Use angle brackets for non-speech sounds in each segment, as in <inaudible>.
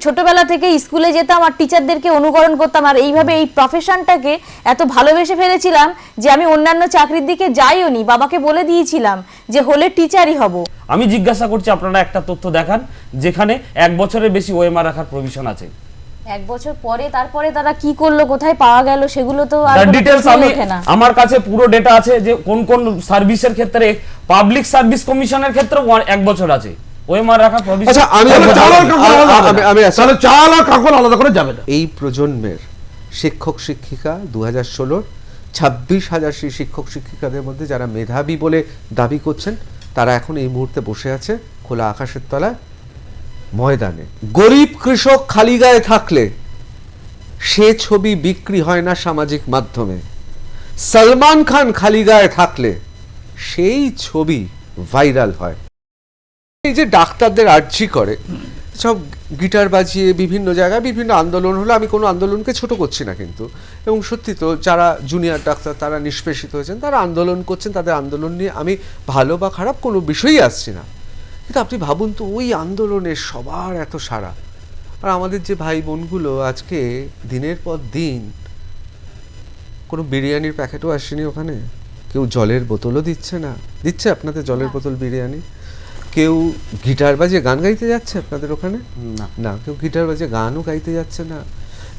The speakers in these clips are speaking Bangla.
ছোটবেলা থেকে স্কুলে যেতাম আর টিচারদেরকে অনুকরণ করতাম আর এইভাবে এই প্রফেশনটাকে এত ভালোবেসে ফেলেছিলাম যে আমি অন্যান্য চাকরির দিকে যাইও নি বাবাকে বলে দিয়েছিলাম যে হলে টিচারই হব। আমি জিজ্ঞাসা করছি আপনারা একটা তথ্য দেখান যেখানে এক বছরের বেশি ওএমআর রাখার প্রভিশন আছে। এক বছর পরে তারপরে তারা কি করল কোথায় পাওয়া গেল সেগুলো তো আর প্রশ্নই আমি আমার কাছে পুরো ডেটা আছে যে কোন কোন সার্ভিসের ক্ষেত্রে পাবলিক সার্ভিস কমিশনের ক্ষেত্রে এক বছর আছে। আচ্ছা আমি আমি- তাহলে চাল আর আলাদা করে যাবে না। এই প্রজন্মের শিক্ষক শিক্ষিকা দু হাজার ষোলোর ছাব্বিশ হাজার সেই শিক্ষক শিক্ষিকাদের মধ্যে যারা মেধাবী বলে দাবি করছেন তারা এখন এই মুহূর্তে বসে আছে খোলা আকাশের তলায় ময়দানে। গরিব কৃষক খালি গায়ে থাকলে সে ছবি বিক্রি হয় না সামাজিক মাধ্যমে। সলমান খান খালি গায়ে থাকলে সেই ছবি ভাইরাল হয়। এই যে ডাক্তারদের আর্জি করে সব গিটার বাজিয়ে বিভিন্ন জায়গায় বিভিন্ন আন্দোলন হলো আমি কোনো আন্দোলনকে ছোট করছি না কিন্তু। এবং সত্যি তো যারা জুনিয়র ডাক্তার তারা নিষ্পেষিত হয়েছেন তারা আন্দোলন করছেন তাদের আন্দোলন নিয়ে আমি ভালো বা খারাপ কোনো বিষয়ই আসছি না। কিন্তু আপনি ভাবুন তো ওই আন্দোলনের সবার এত সারা আর আমাদের যে ভাই বোনগুলো আজকে দিনের পর দিন কোনো বিরিয়ানির প্যাকেটও আসেনি ওখানে কেউ জলের বোতলও দিচ্ছে না। দিচ্ছে আপনাদের জলের বোতল বিরিয়ানি? কেউ গিটার বাজিয়ে গান গাইতে যাচ্ছে আপনাদের ওখানে? না। না কেউ গিটার বাজিয়ে গানও গাইতে যাচ্ছে না।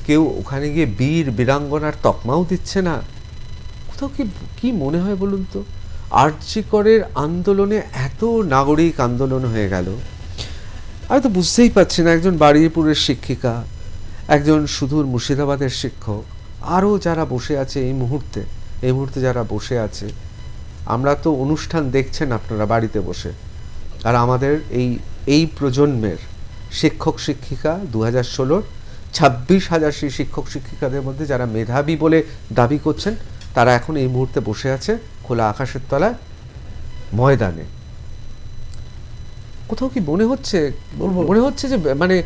কেউ ওখানে গিয়ে বীর বীরাঙ্গনার তকমাও দিচ্ছে না। কোথাও কি কি মনে হয় বলুন তো? আর্যিকরের আন্দোলনে এত নাগরিক আন্দোলন হয়ে গেল। আমি তো বুঝতেই পারছি না একজন বারুইপুরের শিক্ষিকা একজন সুদূর মুর্শিদাবাদের শিক্ষক আরও যারা বসে আছে এই মুহূর্তে এই মুহূর্তে যারা বসে আছে আমরা তো অনুষ্ঠান দেখছেন আপনারা বাড়িতে বসে। আর আমাদের এই এই প্রজন্মের শিক্ষক শিক্ষিকা দু হাজার ষোলোর ছাব্বিশ হাজার সেই শিক্ষক শিক্ষিকাদের মধ্যে যারা মেধাবী বলে দাবি করছেন তারা এখন এই মুহূর্তে বসে আছে খোলা আকাশের তলায় ময়দানে। কোথাও কি মনে হচ্ছে মনে হচ্ছে যে মানে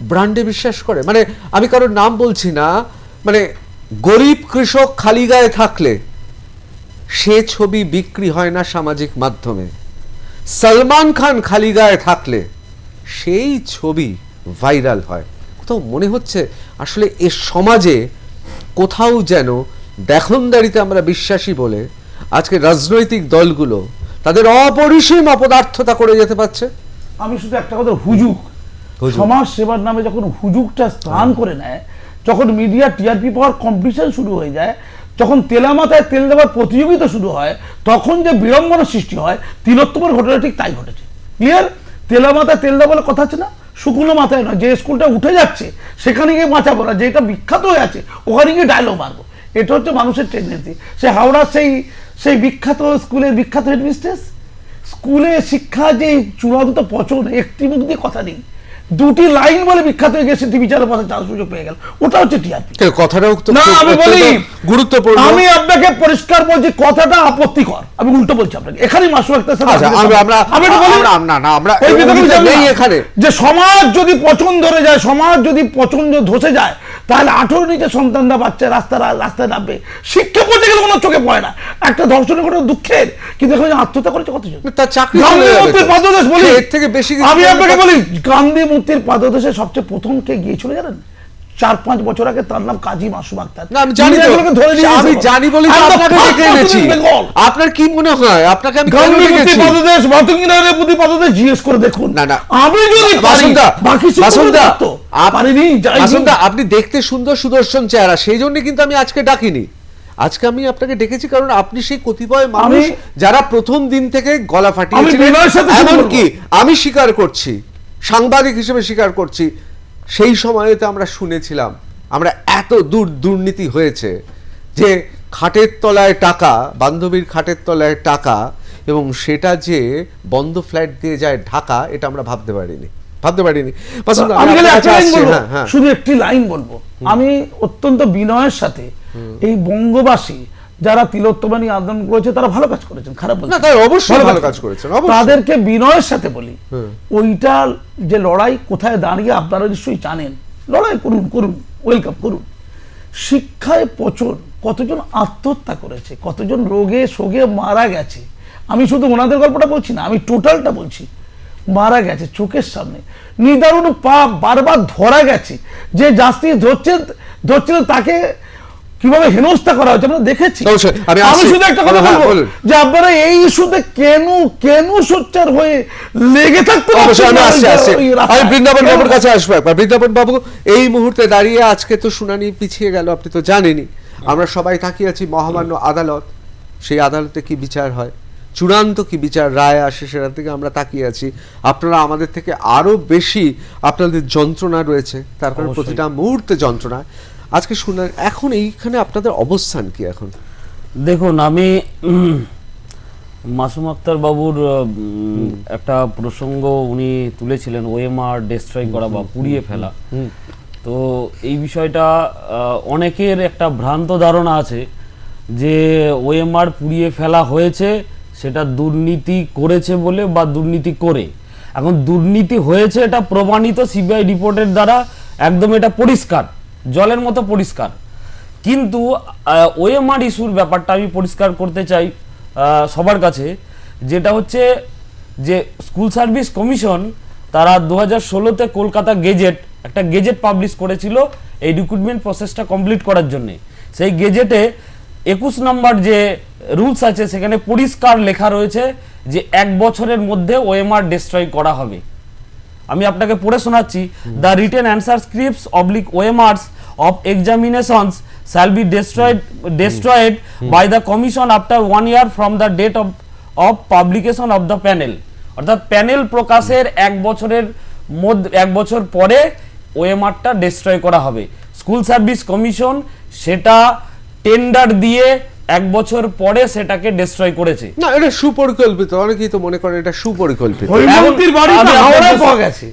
ব্র্যান্ডে বিশ্বাস করে? মানে আমি কারোর নাম বলছি না মানে গরিব কৃষক খালি গায়ে থাকলে সে ছবি বিক্রি হয় না সামাজিক মাধ্যমে। সলমান খান খালি গায়ে থাকলে সেই ছবি ভাইরাল হয়। কোথাও মনে হচ্ছে আসলে এ সমাজে কোথাও যেন দেখনদারিতে আমরা বিশ্বাসী বলে আজকে রাজনৈতিক দলগুলো তাদের অপরিসীম অপদার্থতা করে যেতে পারছে। আমি শুধু একটা কথা হুজুক। সমাজ সেবার নামে যখন হুজুকটা স্থান করে নেয় যখন মিডিয়া টিআরপি পাওয়ার কম্পিটিশন শুরু হয়ে যায় যখন তেলা মাথায় তেল দেওয়ার প্রতিযোগিতা শুরু হয়, তখন যে বিড়ম্বনা সৃষ্টি হয়, তিলোত্তমের ঘটনা ঠিক তাই ঘটেছে। ক্লিয়ার তেলা মাথায় তেল দেওয়া বলে কথা আছে না? শুকনো মাথায় নয়, যে স্কুলটা উঠে যাচ্ছে, সেখানে গিয়ে বাঁচাবো না যেটা বিখ্যাত হয়ে আছে, ওখানে গিয়ে ডায়লগ মারবো। এটা হচ্ছে মানুষের টেন্ডেন্সি সে হাওড়ার সেই সেই বিখ্যাত স্কুলের বিখ্যাত হেডমিস্ট্রেস স্কুলে শিক্ষা যে চূড়ান্ত পচন, একটি মুখ দিয়ে কথা নেই। দুটি লাইন বলে বিখ্যাত হয়ে গেছে টিভি চ্যানেল পাশে চার সুযোগ পেয়ে গেল। ওটা হচ্ছে টিআরপি। কথাটাও না আমি বলি গুরুত্বপূর্ণ। আমি আপনাকে পরিষ্কার বলছি কথাটা আপত্তিকর। আমি উল্টো বলছি আপনাকে। এখানেই মাসু একটা আচ্ছা, আমরা- না, না, আমরা- এখানে। যে সমাজ যদি পচন ধরে যায় সমাজ যদি পচন ধসে যায় তাহলে আঠেরো নিচে সন্তানরা বাচ্চা রাস্তা রাস্তায় নামবে। শিক্ষা করতে গেলে কোনো চোখে পড়ে না। একটা ধর্ষণের ঘটনা দুঃখের কিন্তু এখন আত্মহত্যা করেছে কতজন তার চাকরি বলি। এর থেকে বেশি আমি আপনাকে বলি গান্ধী মূর্তির পাদদেশে সবচেয়ে প্রথম কে গিয়েছিল জানেন? চার পাঁচ বছর আগে তার নাম কাজী মাসুম আক্তার। আমি জানি আমি বলি আপনাকে ডেকে এনেছি। আপনার কি মনে হয়? আপনাকে আমি কেন ডেকেছি প্রতি জিজ্ঞেস করে দেখুন। না, না। আমি যদি বাকি বাসুদা, তো আপ- বাসুদা, আপনি দেখতে সুন্দর সুদর্শন চেহারা সেই জন্য কিন্তু আমি আজকে ডাকিনি। আজকে আমি আপনাকে ডেকেছি কারণ আপনি সেই কতিপয় মানুষ যারা প্রথম দিন থেকে গলা ফাটিয়েছিলেন। এমনকি আমি স্বীকার করছি। সাংবাদিক হিসেবে স্বীকার করছি সেই সময়তে আমরা শুনেছিলাম আমরা এত দূর দুর্নীতি হয়েছে যে খাটের তলায় টাকা বান্ধবীর খাটের তলায় টাকা এবং সেটা যে বন্ধ ফ্ল্যাট দিয়ে যায় ঢাকা এটা আমরা ভাবতে পারিনি ভাবতে পারিনি। হ্যাঁ, হ্যাঁ। শুধু একটি লাইন বলব। আমি অত্যন্ত বিনয়ের সাথে এই বঙ্গবাসী যারা তিলোত্তমানী আন্দোলন করেছে তারা ভালো কাজ করেছেন খারাপ না। তারা অবশ্যই ভালো কাজ করেছেন, অবশ্যই। তাদেরকে বিনয়ের সাথে বলি ওইটা যে লড়াই কোথায় দাঁড়িয়ে আপনারা নিশ্চয়ই জানেন। লড়াই করুন করুন ওয়েলকাম করুন। শিক্ষায় পচন কতজন আত্মহত্যা করেছে কতজন রোগে শোকে মারা গেছে। আমি শুধু ওনাদের গল্পটা বলছি না আমি টোটালটা বলছি। মারা গেছে চোখের সামনে। নিদারুণ পাপ বারবার ধরা গেছে। যে জাস্টিস ধরছেন ধরছিলেন তাকে কীভাবে হেনস্থা করা হয়েছে? আমরা দেখেছি। আমি শুধু একটা কথা হ্যাঁ, বলব যে আপনারা এই ইস্যুতে কেন কেন সোচ্চার হয়ে লেগে থাকতে আমি আসছি আসছি। আমি বৃন্দাবন বাবুর কাছে আসব একবার। বৃন্দাবন বাবু এই মুহূর্তে দাঁড়িয়ে আজকে তো শুনানি পিছিয়ে গেল আপনি তো জানেনই। আমরা সবাই তাকিয়ে আছি মহামান্য আদালত। সেই আদালতে কি বিচার হয়? চূড়ান্ত কি বিচার রায় আসে সেটার থেকে আমরা তাকিয়ে আছি। আপনারা আমাদের থেকে আরও বেশি আপনাদের যন্ত্রণা রয়েছে। তার কারণে প্রতিটা মুহূর্তে যন্ত্রণা। আজকে শুনলেন এখন এইখানে আপনাদের অবস্থান কি এখন? দেখুন আমি মাসুম আক্তার বাবুর একটা প্রসঙ্গ উনি তুলেছিলেন ওএমআর ডিস্ট্রয় করা বা পুড়িয়ে ফেলা। তো এই বিষয়টা অনেকের একটা ভ্রান্ত ধারণা আছে যে ওএমআর পুড়িয়ে ফেলা হয়েছে সেটা দুর্নীতি করেছে বলে বা দুর্নীতি করে। এখন দুর্নীতি হয়েছে এটা প্রমাণিত সিবিআই রিপোর্টের দ্বারা একদম এটা পরিষ্কার। জলের মতো পরিষ্কার। কিন্তু ওএমআর ইস্যুর ব্যাপারটা আমি পরিষ্কার করতে চাই সবার কাছে যেটা হচ্ছে যে স্কুল সার্ভিস কমিশন তারা দু হাজার ষোলোতে কলকাতা গেজেট একটা গেজেট পাবলিশ করেছিল এই রিক্রুটমেন্ট প্রসেসটা কমপ্লিট করার জন্য। সেই গেজেটে একুশ নম্বর যে রুলস আছে সেখানে পরিষ্কার লেখা রয়েছে যে এক বছরের মধ্যে ওএমআর ডিস্ট্রয় করা হবে। আমি আপনাকে পড়ে শোনাচ্ছি the written answer scripts oblique OMRs of examinations shall be destroyed destroyed by the commission after one year from the date of of publication of the panel. অর্থাৎ প্যানেল প্রকাশের এক বছরের মধ্যে এক বছর পরে ওএমআরটা ডিস্ট্রয় করা হবে। স্কুল সার্ভিস কমিশন সেটা টেন্ডার দিয়ে এক বছর পরে সেটাকে ডিস্ট্রয় করেছে। না এটা সুপরিকল্পিত অনেকেই তো মনে করেন এটা সুপরিকল্পিত। হাওড়ায় পাওয়া গেছে।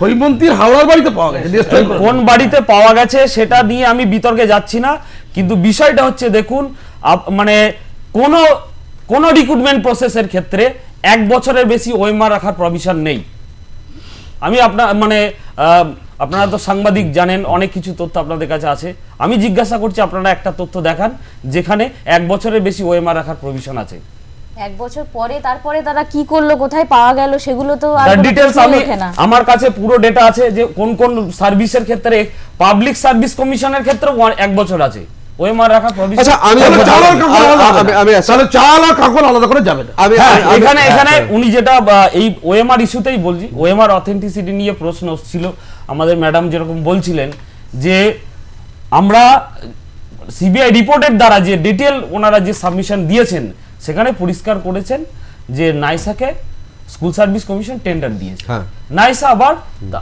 হৈমন্তীর হাওড়ার বাড়িতে পাওয়া গেছে। কোন বাড়িতে পাওয়া গেছে সেটা নিয়ে আমি বিতর্কে যাচ্ছি না কিন্তু বিষয়টা হচ্ছে দেখুন মানে কোন কোন রিক্রুটমেন্ট প্রসেসের ক্ষেত্রে এক বছরের বেশি ওএমআর রাখার প্রভিশন নেই। আমি আপনার মানে আহ, আপনারা তো সাংবাদিক জানেন অনেক কিছু তথ্য আপনাদের কাছে আছে। আমি জিজ্ঞাসা করছি আপনারা একটা তথ্য দেখান যেখানে এক বছরের বেশি ওএমআর রাখার প্রভিশন আছে। এক বছর পরে তারপরে তারা কি করল কোথায় পাওয়া গেল সেগুলো তো আর ডিটেলস আমি আমার কাছে পুরো ডেটা আছে যে কোন কোন সার্ভিসের ক্ষেত্রে পাবলিক সার্ভিস কমিশনের ক্ষেত্রে এক বছর আছে। ওএমআর রাখা প্রভিশন আচ্ছা আমি আমি-। তাহলে চাল আর কাকর আলাদা করে যাবে না। হ্যাঁ আমি- আমি- এখানে এখানে হ্যাঁ, উনি যেটা এই ওএমআর ইস্যুতেই বলছি। ওএমআর অথেন্টিসিটি নিয়ে প্রশ্ন ছিল। আমাদের ম্যাডাম যেরকম বলছিলেন যে আমরা সিবিআই রিপোর্টের দ্বারা যে ডিটেল ওনারা যে সাবমিশন দিয়েছেন সেখানে পরিষ্কার করেছেন যে নাইসাকে স্কুল সার্ভিস কমিশন টেন্ডার দিয়েছে। হ্যাঁ। নাইসা আবার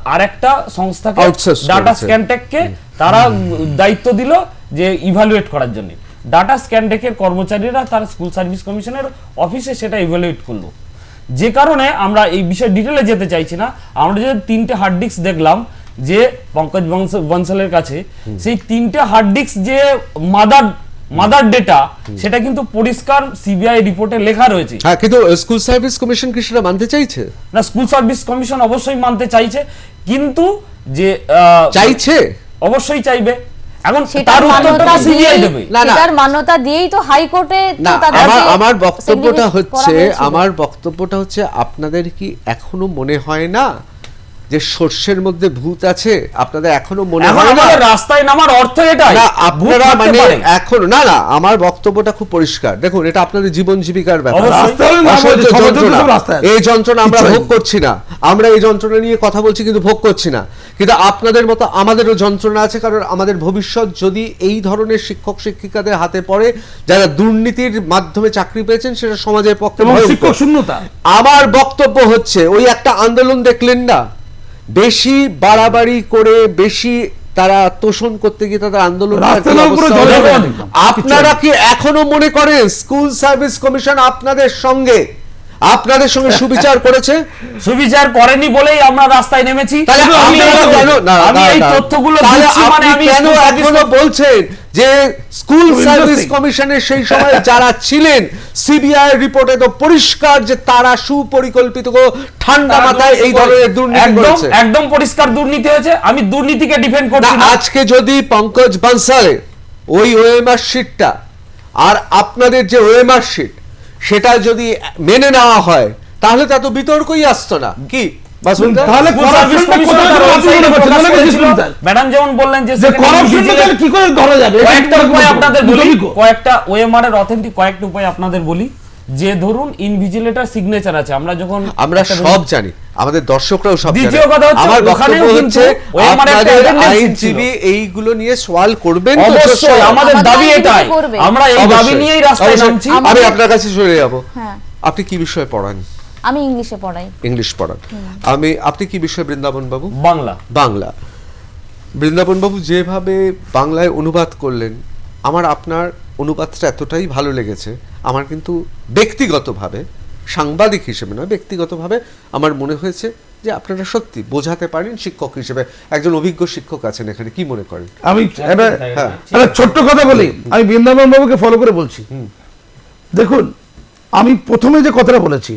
আর একটা সংস্থাকে ডাটা। স্ক্যানটেককে তারা দায়িত্ব দিল যে ইভালুয়েট করার জন্য। ডাটা স্ক্যানটেকের কর্মচারীরা তার স্কুল সার্ভিস কমিশনের অফিসে সেটা ইভালুয়েট করল। যে কারণে আমরা এই বিষয়ে ডিটেলে যেতে চাইছি না। আমরা যে তিনটে হার্ড ডিস্ক দেখলাম যে পঙ্কজ বংশ- বনসালের কাছে সেই তিনটে হার্ড ডিস্ক যে মাদার মাদার ডেটা সেটা কিন্তু পরিষ্কার সিবিআই রিপোর্টে লেখা রয়েছে। হ্যাঁ কিন্তু স্কুল সার্ভিস কমিশন কি সেটা মানতে চাইছে? না স্কুল সার্ভিস কমিশন অবশ্যই মানতে চাইছে কিন্তু যে চাইছে? অবশ্যই চাইবে। এখন তার উত্তরটা মান্যতা সিবিআই দিয়েই দেবে। না, না। সেটার মান্যতা দিয়েই তো হাইকোর্টে আমার আমার বক্তব্যটা হচ্ছে আমার বক্তব্যটা হচ্ছে আপনাদের কি এখনও মনে হয় না যে সর্ষের মধ্যে ভূত আছে আপনাদের এখনও মনে হয় না? রাস্তায় নামার অর্থ এটাই। না আপনারা মানে এখন না না আমার বক্তব্যটা খুব পরিষ্কার। দেখুন এটা আপনাদের জীবন জীবিকার ব্যাপার। এই যন্ত্রণা আমরা ভোগ করছি না। আমরা এই যন্ত্রণা নিয়ে কথা বলছি কিন্তু ভোগ করছি না। কিন্তু আপনাদের মতো আমাদেরও যন্ত্রণা আছে কারণ আমাদের ভবিষ্যৎ যদি এই ধরনের শিক্ষক শিক্ষিকাদের হাতে পড়ে যারা দুর্নীতির মাধ্যমে চাকরি পেয়েছেন সেটা সমাজের পক্ষে আমার বক্তব্য হচ্ছে ওই একটা আন্দোলন দেখলেন না? বেশি বাড়াবাড়ি করে বেশি তারা তোষণ করতে গিয়ে তাদের আন্দোলন। আপনারা কি এখনও মনে করেন স্কুল সার্ভিস কমিশন আপনাদের সঙ্গে আপনাদের সঙ্গে সুবিচার করেছে? সুবিচার করেনি বলেই আমরা রাস্তায় নেমেছি। তাহলে আমি এই- তথ্যগুলো মানে আপনি আমি কেন এখনও বলছেন যে স্কুল সার্ভিস কমিশনের সেই সময় <laughs> যারা ছিলেন সিবিআই রিপোর্টে তো পরিষ্কার যে তারা সুপরিকল্পিত ঠান্ডা মাথায় এই ধরনের দুর্নীতি একদম করেছে। একদম পরিষ্কার দুর্নীতি হয়েছে। আমি দুর্নীতিকে ডিফেন্ড করছি আজকে যদি পঙ্কজ বানসালের ওই ওএমআর শিটটা আর আপনাদের যে ওএমআর শিট সেটা যদি মেনে নেওয়া হয় তাহলে তো এত বিতর্কই আসতো না। কি? বাসুন্দা তাহলে School Service corruption টা Commission কোথায় তার ধরা website এ যাবে? প্রকাশ তাহলে করেছিল। বুঝুন স্যার। ম্যাডাম যেমন বললেন যে যে সেখানে corruption টা vigilance- তাহলে কি করে ধরা যাবে? কয়েকটা উপায় আপনাদের বলি কয়েকটা ওএমআর এর অথেন্টিক কয়েকটা উপায় আপনাদের বলি। যে ধরুন ইনভিজিলেটর সিগনেচার আছে আমরা যখন আমরা একটা সব জানি আমাদের দর্শকরাও সব দ্বিতীয় কথা হচ্ছে আমার বক্তব্য হচ্ছে আপনাদের আইনজীবী এইগুলো নিয়ে সওয়াল করবেন অবশ্যই আমাদের দাবি এটাই। আমরা এই দাবি নিয়েই রাস্তায়। নামছি। আমি আপনার কাছে চলে যাব। হ্যাঁ। আপনি কি বিষয়ে পড়ান? আমি ইংলিশে পড়াই। ইংলিশ পড়ান। আমি আপনি কি বিষয়ে বৃন্দাবন বাবু বাংলা। বাংলা। বৃন্দাবন বাবু যেভাবে বাংলায় অনুবাদ করলেন আমার আপনার অনুবাদটা এতটাই ভালো লেগেছে আমার কিন্তু ব্যক্তিগতভাবে সাংবাদিক হিসেবে নয় ব্যক্তিগতভাবে আমার মনে হয়েছে যে আপনারা সত্যি বোঝাতে পারেন শিক্ষক হিসেবে। একজন অভিজ্ঞ শিক্ষক আছেন এখানে কি মনে করেন? আমি হ্যাঁ। ছোট্ট কথা বলি আমি বৃন্দাবন বাবুকে ফলো করে বলছি। দেখুন আমি প্রথমে যে কথাটা বলেছি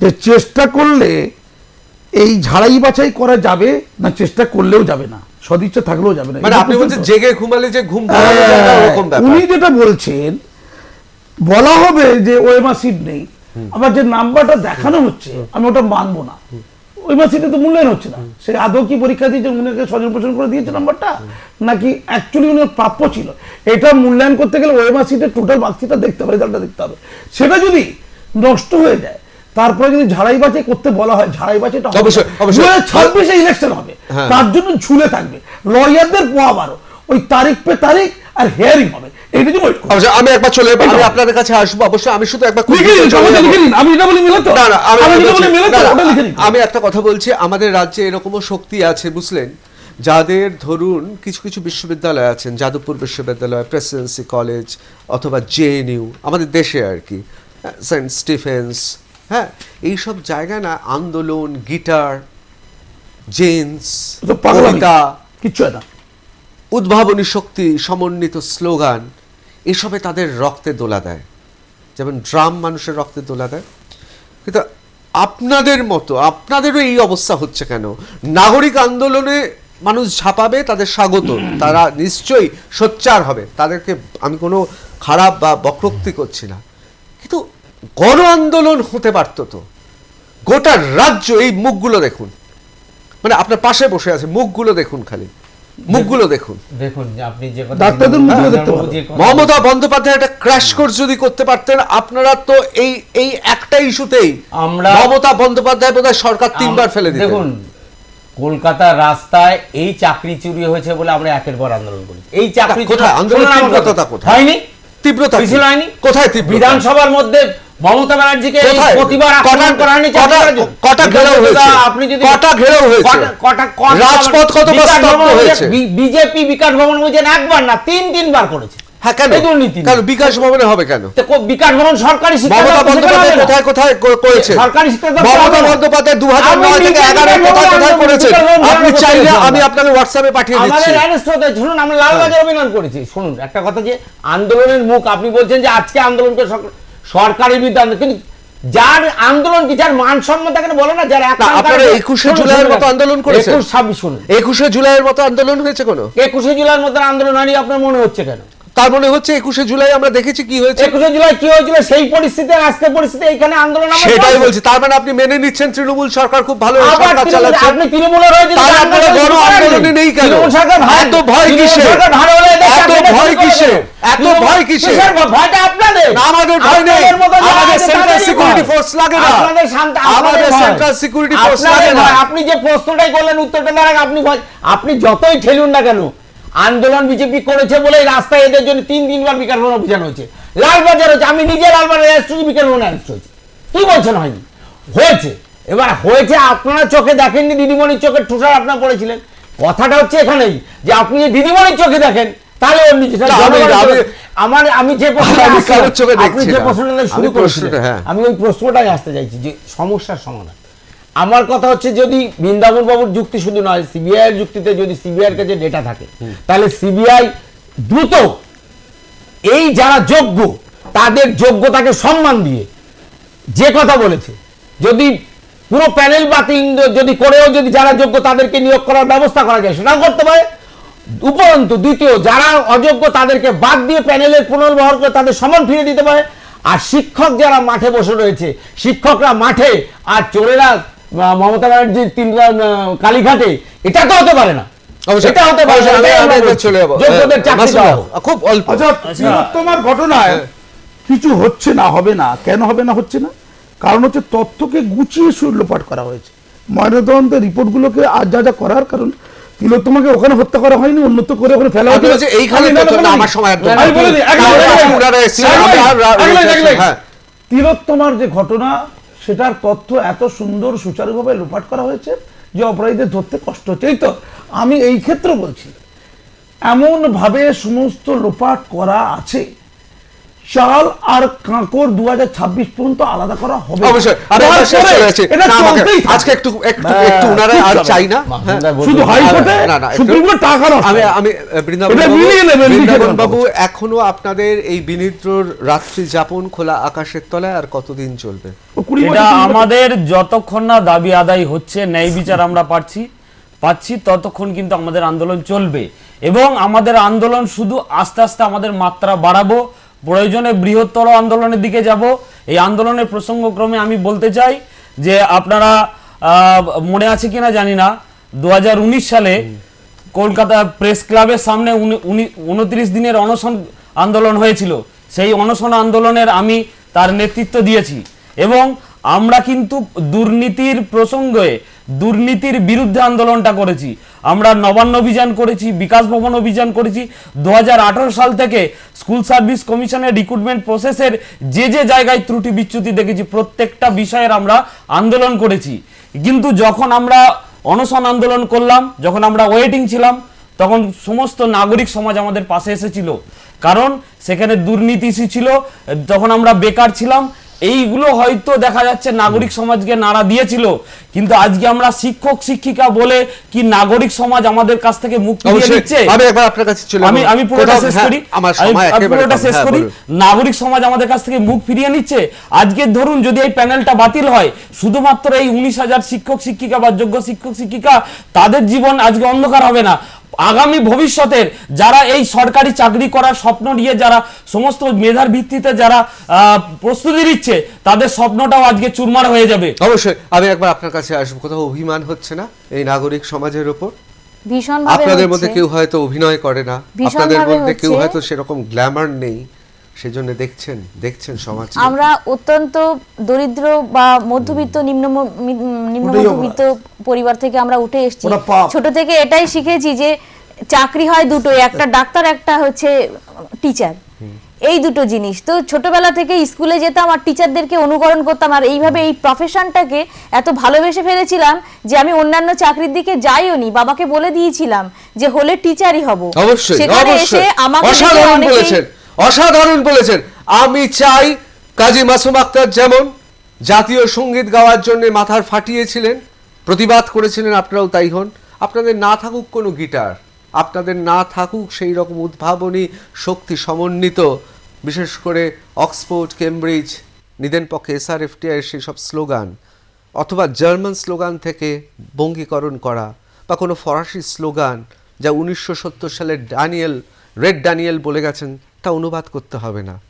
যে চেষ্টা করলে এই ঝাড়াই বাছাই করা যাবে না চেষ্টা করলেও যাবে না? সদিচ্ছা থাকলেও যাবে না। মানে আপনি বলছেন জেগে ঘুমালে যে ঘুম হ্যাঁ, উনি যেটা বলছেন বলা হবে যে ওয়েমা সিট নেই। আবার যে নাম্বারটা দেখানো হচ্ছে আমি ওটা মানবো না। ওয়েমা সিটে তো মূল্যায়ন হচ্ছে না। সে আদৌ কি পরীক্ষা দিয়েছে উনাকে স্বজন পোষণ করে দিয়েছে নাম্বারটা? নাকি অ্যাকচুয়ালি উনি প্রাপ্য ছিল? এটা মূল্যায়ন করতে গেলে ওয়েমা সিটের টোটাল মার্কশিটটা দেখতে হবে রেজাল্টটা দেখতে হবে। সেটা যদি নষ্ট হয়ে যায় তারপরে যদি ঝাড়াই বাছাই করতে বলা হয়। ঝাড়াই বাছাইটা অবশ্যই। ছাব্বিশে ইলেকশন হবে। হ্যাঁ। তার জন্য ঝুলে থাকবে। লয়ারদের পোয়া বারো ওই তারিখ পে তারিখ আর হেয়ারিং হবে। জন্য আমি একবার চলে আপনাদের কাছে আসব। অবশ্যই শুধু একবার এটা বলি না না একটা কথা বলছি। আমাদের রাজ্যে এরকমও শক্তি আছে বুঝলেন? যাদের ধরুন কিছু কিছু বিশ্ববিদ্যালয় আছেন যাদবপুর বিশ্ববিদ্যালয় প্রেসিডেন্সি কলেজ অথবা জেএনইউ আমাদের দেশে আর কি সেন্ট স্টিফেন্স হ্যাঁ এইসব জায়গায় না আন্দোলন গিটার জেন্স কবিতা কিচ্ছু না। উদ্ভাবনী শক্তি সমন্বিত স্লোগান এসবে তাদের রক্তে দোলা দেয়। যেমন ড্রাম মানুষের রক্তে দোলা দেয়। কিন্তু আপনাদের মতো আপনাদেরও এই অবস্থা হচ্ছে কেন? নাগরিক আন্দোলনে মানুষ ঝাঁপাবে তাদের স্বাগত। তারা নিশ্চয়ই সোচ্চার হবে। তাদেরকে আমি কোনো খারাপ বা বক্রোক্তি করছি না। কিন্তু গণ আন্দোলন হতে পারতো তো। গোটা রাজ্য এই মুখগুলো দেখুন। মানে আপনার পাশে বসে আছে মুখগুলো দেখুন খালি। মুখগুলো দেখুন। দেখুন আপনি যে ডাক্তারদের মুখগুলো দেখতে ডাক্তারবাবু ভালো। যে কথা মমতা বন্দ্যোপাধ্যায় একটা ক্র্যাশ কোর্স যদি করতে পারতেন আপনারা তো এই এই একটা ইস্যুতেই আমরা- মমতা বন্দ্যোপাধ্যায় বোধহয় সরকার তিনবার ফেলে দিতেন। দেখুন কলকাতার রাস্তায় এই চাকরি চুরি হয়েছে বলে আমরা একের পর আন্দোলন করি এই চাকরি কোথায়? তীব্রতা কোথায়? হয়নি? তীব্রতা হয়নি কোথায়? বিধানসভার মধ্যে মমতা ব্যানার্জিকে প্রতিবার আক্রমণ করা হয়নি কটা- ঘেরাও হয়েছে? আপনি যদি কটা ঘেরাও হয়েছে? কটা- রাজপথ ভবন হয়েছে? বিজেপি বিকাশ ভবন বলছেন একবার না তিন তিনবার করেছে। হ্যাঁ কেন? এই দুর্নীতি নিয়ে। কেন বিকাশ ভবনে হবে কেন? বিকাশ ভবন সরকারি মমতা বন্দ্যোপাধ্যায় কোথায় কোথায় করেছে? সরকারি মমতা বন্দ্যোপাধ্যায় দু হাজার আমি নয় থেকে এগারো কোথায় কোথায় আন্দোলন করেছেন বিকাশ ভবন আপনি চাইলে আমি আপনাকে হোয়াটসঅ্যাপে পাঠিয়ে দিচ্ছি। আমাদের অ্যারেস্ট হতে শুনুন আমরা লালবাজার অভিযান করেছি। শুনুন একটা কথা যে আন্দোলনের মুখ আপনি বলছেন যে আজকে আন্দোলনকে সরকারি বিধান কিন্তু যার আন্দোলন কি যার মান সম্মান তাকে বলে না যার আপনারা একুশে জুলাইয়ের মতো আন্দোলন করেছে একুশ ছাব্বিশ শুনুন। একুশে জুলাইয়ের মতো আন্দোলন হয়েছে কোনো? একুশে জুলাইয়ের মতো আন্দোলন হয়নি আপনার মনে হচ্ছে কেন? তার মনে হচ্ছে একুশে জুলাই আমরা দেখেছি কি হয়েছে একুশে জুলাই কি হয়েছিল সেই পরিস্থিতি আর আজকের পরিস্থিতি এইখানে আন্দোলন সেটাই বলছি তার মানে আপনি মেনে নিচ্ছেন তৃণমূল সরকার খুব ভালো সরকার চালাচ্ছে আপনি তৃণমূলের হয়ে যদি আপনারা গণ আন্দোলনে নেই কেন? তৃণমূল সরকার ভালো- এত ভয় তৃণমূল কিসের? সরকার ভালো হলে এত ভয়? দেবে। এত ভয়? কিসের ভয়টা আপনাদের আমাদের ভয় নেই। আমাদের Security ভয়। Force লাগে না। আপনাদের শান্ত আমাদের Security Force আপনাদের লাগে না। আপনি যে প্রশ্নটাই করলেন উত্তরটা দেওয়ার আপনি ভয় আপনি যতই ঠেলুন না কেন আন্দোলন বিজেপি করেছে বলে রাস্তায় এদের জন্য তিন তিনবার বিকাশ ভবন অভিযান হয়েছে। লালবাজার হয়েছে। আমি নিজে লালবাজার অ্যারেস্ট হয়েছি বিকাশ অ্যারেস্ট হয়েছে। কি বলছেন হয়নি? হয়েছে। এবার হয়েছে আপনারা চোখে দেখেননি দিদিমণির চোখে ঠুসার আপনারা পড়েছিলেন। কথাটা হচ্ছে এখানেই যে আপনি যে দিদিমণির চোখে দেখেন তাহলে অন্য আমার আমি যে প্রশ্নটা আপনি যে। প্রশ্নটা শুরু করেছিলেন হ্যাঁ। আমি ওই প্রশ্নটাই আসতে চাইছি যে সমস্যার সমাধান। আমার কথা হচ্ছে যদি বৃন্দাবন বাবুর যুক্তি শুধু নয় সিবিআই এর যুক্তিতে যদি সিবিআই এর কাছে ডেটা থাকে তাহলে সিবিআই দ্রুত এই যারা যোগ্য তাদের যোগ্যতাকে সম্মান দিয়ে যে কথা বলেছে যদি পুরো প্যানেল বাতিল যদি করেও যদি যারা যোগ্য তাদেরকে নিয়োগ করার ব্যবস্থা করা যায় সেটাও করতে পারে। উপরন্তু দ্বিতীয় যারা অযোগ্য তাদেরকে বাদ দিয়ে প্যানেলের পুনর্বহর করে তাদের সমান ফিরে দিতে পারে। আর শিক্ষক যারা মাঠে বসে রয়েছে শিক্ষকরা মাঠে আর চোরেরা মমতা ব্যানার্জির তিন কালীঘাটে এটা তো হতে পারে না। খুব অল্প আচ্ছা ঘটনায় কিছু হচ্ছে না হবে না কেন হবে না হচ্ছে না কারণ হচ্ছে তথ্যকে গুছিয়ে করা হয়েছে ময়নাতদন্তের রিপোর্টগুলোকে আজ যা যা করার কারণ তিলোত্তমাকে ওখানে হত্যা করা হয়নি অন্যত্র করে ওখানে ফেলা হয়েছে। এইখানে। আমার সময়। হ্যাঁ। তিলোত্তমার যে ঘটনা সেটার তথ্য এত সুন্দর সুচারুভাবে লোপাট করা হয়েছে যে অপরাধীদের ধরতে কষ্ট হচ্ছে। এই তো, আমি এই ক্ষেত্রে বলছি, এমনভাবে সমস্ত লোপাট করা আছে। চাল আর কাঁকড় দু হাজার ছাব্বিশ পর্যন্ত আলাদা করা হবে। অবশ্যই। আজকে একটু একটু একটু ওনারা আর চাই না। হ্যাঁ। শুধু হাইকোর্টে একটু- সুপ্রিম কোর্ট টাকা আমি আমি বৃন্দাবন বাবু-। এখনও আপনাদের এই বিনিদ্রর রাত্রি যাপন খোলা আকাশের তলায় আর কতদিন চলবে? এটা আমাদের যতক্ষণ না দাবি আদায় হচ্ছে ন্যায় বিচার আমরা পাচ্ছি পাচ্ছি ততক্ষণ কিন্তু আমাদের আন্দোলন চলবে। এবং আমাদের আন্দোলন শুধু আস্তে আস্তে আমাদের মাত্রা বাড়াবো প্রয়োজনে বৃহত্তর আন্দোলনের দিকে যাব। এই আন্দোলনের প্রসঙ্গক্রমে আমি বলতে চাই যে আপনারা মনে আছে কিনা জানি না দু হাজার উনিশ সালে কলকাতা প্রেস ক্লাবের সামনে উনত্রিশ দিনের অনশন আন্দোলন হয়েছিল। সেই অনশন আন্দোলনের আমি তার নেতৃত্ব দিয়েছি। এবং আমরা কিন্তু দুর্নীতির প্রসঙ্গে দুর্নীতির বিরুদ্ধে আন্দোলনটা করেছি। আমরা নবান্ন অভিযান করেছি, বিকাশ ভবন অভিযান করেছি। দু হাজার আঠেরো সাল থেকে স্কুল সার্ভিস কমিশনের রিক্রুটমেন্ট প্রসেসের যে যে জায়গায় ত্রুটি বিচ্যুতি দেখেছি, প্রত্যেকটা বিষয়ের আমরা আন্দোলন করেছি। কিন্তু যখন আমরা অনশন আন্দোলন করলাম, যখন আমরা ওয়েটিং ছিলাম, তখন সমস্ত নাগরিক সমাজ আমাদের পাশে এসেছিল। কারণ সেখানে দুর্নীতি ছিল, তখন আমরা বেকার ছিলাম এইগুলো হয়তো দেখা যাচ্ছে নাগরিক সমাজকে নাড়া দিয়েছিল। কিন্তু আজকে আমরা শিক্ষক শিক্ষিকা বলে কি নাগরিক সমাজ আমাদের কাছ থেকে মুখ ফিরিয়ে নিচ্ছে? আমি একবার আপনার কাছে চলে আমি আমি পুরোটা শেষ হ্যাঁ, করি। আমার সময় পুরোটা শেষ হ্যাঁ, করি। নাগরিক সমাজ আমাদের কাছ থেকে মুখ ফিরিয়ে নিচ্ছে। আজকে ধরুন যদি এই প্যানেলটা বাতিল হয় শুধুমাত্র এই উনিশ হাজার শিক্ষক শিক্ষিকা বা যোগ্য শিক্ষক শিক্ষিকা তাদের জীবন আজকে অন্ধকার হবে না। আগামী ভবিষ্যতের যারা এই সরকারি চাকরি করার স্বপ্ন নিয়ে যারা সমস্ত মেধার ভিত্তিতে যারা প্রস্তুতি দিচ্ছে তাদের স্বপ্নটাও আজকে চুরমার হয়ে যাবে। অবশ্যই আমি একবার আপনার কাছে আসব কোথাও অভিমান হচ্ছে না এই নাগরিক সমাজের ওপর? ভীষণ আপনাদের মধ্যে কেউ হয়তো অভিনয় করে না আপনাদের মধ্যে কেউ হয়তো সেরকম গ্ল্যামার নেই সেজন্য দেখছেন দেখছেন সমাজ আমরা অত্যন্ত দরিদ্র বা মধ্যবিত্ত নিম্ন নিম্ন মধ্যবিত্ত পরিবার থেকে আমরা উঠে এসেছি। ছোট থেকে এটাই শিখেছি যে চাকরি হয় দুটোই একটা ডাক্তার একটা হচ্ছে টিচার। এই দুটো জিনিস। তো ছোটবেলা থেকে স্কুলে যেতাম আর টিচারদেরকে অনুকরণ করতাম আর এইভাবে এই প্রফেশনটাকে এত ভালোবেসে ফেলেছিলাম যে আমি অন্যান্য চাকরির দিকে যাইও নি বাবাকে বলে দিয়েছিলাম যে হলে টিচারই হব। অবশ্যই সেখানে এসে আমাকে অনেকেই- অসাধারণ বলেছেন। আমি চাই কাজী মাসুম আক্তার যেমন জাতীয় সংগীত গাওয়ার জন্য মাথার ফাটিয়েছিলেন, প্রতিবাদ করেছিলেন আপনারাও তাই হন। আপনাদের না থাকুক কোনো গিটার, আপনাদের না থাকুক সেই রকম উদ্ভাবনী শক্তি সমন্বিত, বিশেষ করে অক্সফোর্ড, কেমব্রিজ, নিদেন পক্ষে এসআরএফটিআই সেই সব স্লোগান, অথবা জার্মান স্লোগান থেকে বঙ্গীকরণ করা, বা কোনো ফরাসি স্লোগান যা উনিশশো সত্তর সালে ড্যানিয়েল, রেড ড্যানিয়েল বলে গেছেন তা অনুবাদ করতে হবে না।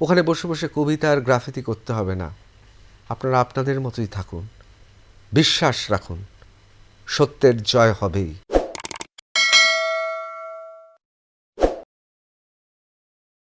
ওখানে বসে বসে কবিতা আর গ্রাফিতি করতে হবে না। আপনারা আপনাদের মতোই থাকুন। বিশ্বাস রাখুন। সত্যের জয় হবেই।